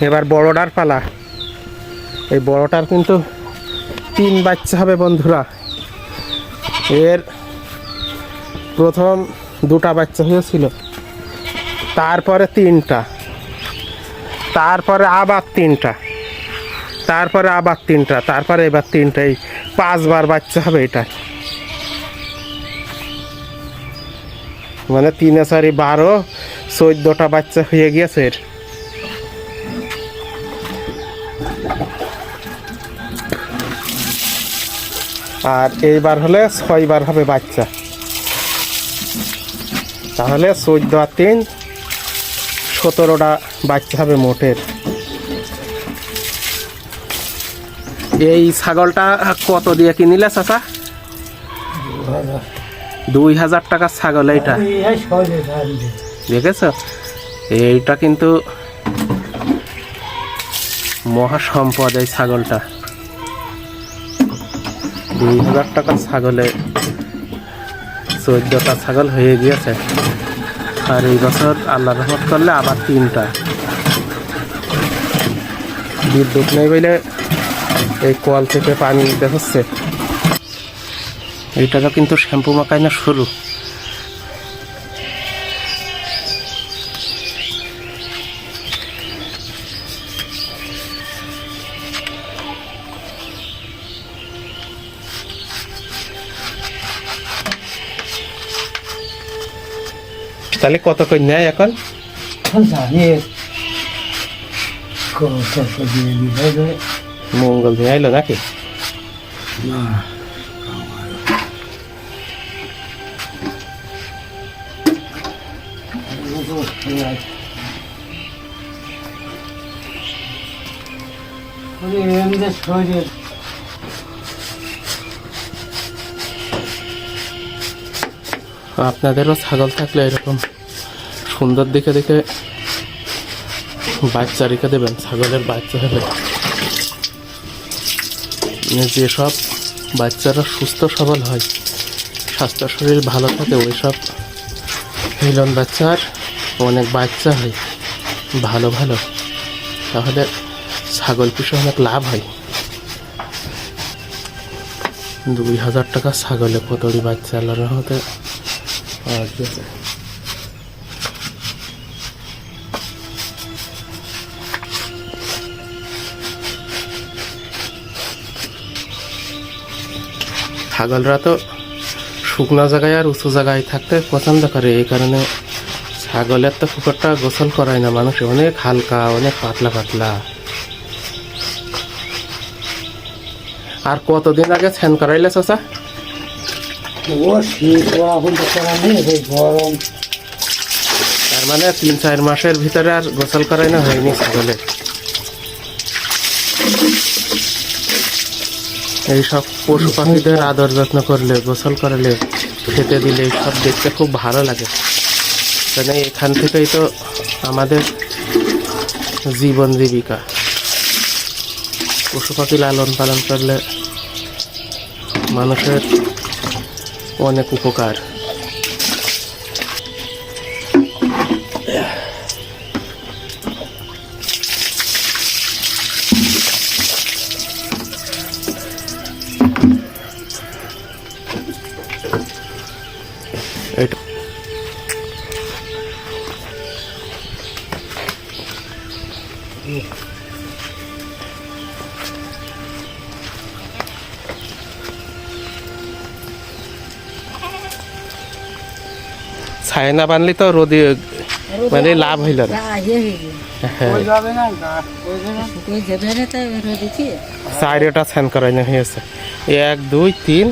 এবার বড়টার পালা। এই বড়টার কিন্তু তিন বাচ্চা হবে বন্ধুরা। এর প্রথম দুটা বাচ্চা হয়েছিল। তারপরে তিনটা। তারপরে আবার তিনটা। তারপরে আবার তিনটা। তারপরে এবার তিনটা। এই পাঁচবার বাচ্চা হবে এটা। মানে তিনে চারি বারো, চোদ্দটা বাচ্চা হয়ে গিয়েছে এর। আর এইবার হলে ছয়বার হবে বাচ্চা। তাহলে চোদ্দ আর তিন সতেরোটা বাচ্চা হবে মোটের। এই ছাগলটা কত দিয়ে কিনিলে চাচা? দুই হাজার টাকার ছাগল এইটা। দেখেছ? এইটা কিন্তু মহা সম্পদ এই ছাগলটা। দুই হাজার টাকার ছাগলে চোদ্দটা ছাগল হয়ে গিয়েছে। আর এই বছর আল্লাহ রহমত করলে আবার তিনটা। বিদ্যুৎ নেই বলে এই কল থেকে পানি দিতে হচ্ছে। এইটাকে কিন্তু শ্যাম্পু মাখায় না শুরু। তাহলে কত করে নেয় এখন? মঙ্গল দিয়ে আইলো নাকি? শরীর আপনাদেরও ছাগল থাকলে এরকম সুন্দর দেখে দেখে বাচ্চা রেখে দেবেন, ছাগলের বাচ্চা হবে। মানে যেসব বাচ্চারা সুস্থ সবল হয়, স্বাস্থ্য শরীর ভালো থাকে ওই সব হিলন বাচ্চার অনেক বাচ্চা হয়, ভালো ভালো। তাহলে ছাগল পিছু অনেক লাভ হয়। দুই হাজার টাকা ছাগলে কতটি বাচ্চা আল্লাহর রহমতে পাওয়া গেছে ছাগলরা তো শুকনো জায়গায় আর উঁচু জায়গায় থাকতে পছন্দ করে, এই কারণে ছাগলের তো পুকুরটা গোসল করায় না মানুষ, অনেক হালকা, অনেক পাতলা পাতলা। আর কতদিন আগে স্নান করাইলে, চাচা? তার মানে তিন চার মাসের ভিতরে আর গোসল করাই না হয়নি ছাগলে। এইসব পশু পাখিদের আদর যত্ন করলে, গোসল করালে, খেতে দিলে সব দেখতে খুব ভালো লাগে। কেন এখান থেকেই তো আমাদের জীবন জীবিকা। পশু পাখি লালন পালন করলে মানুষের অনেক উপকার এটা ছায় না বানলে তো রোদে মানে লাভ হইল না। চারিটা স্নান করানো হয়েছে। এক দুই তিন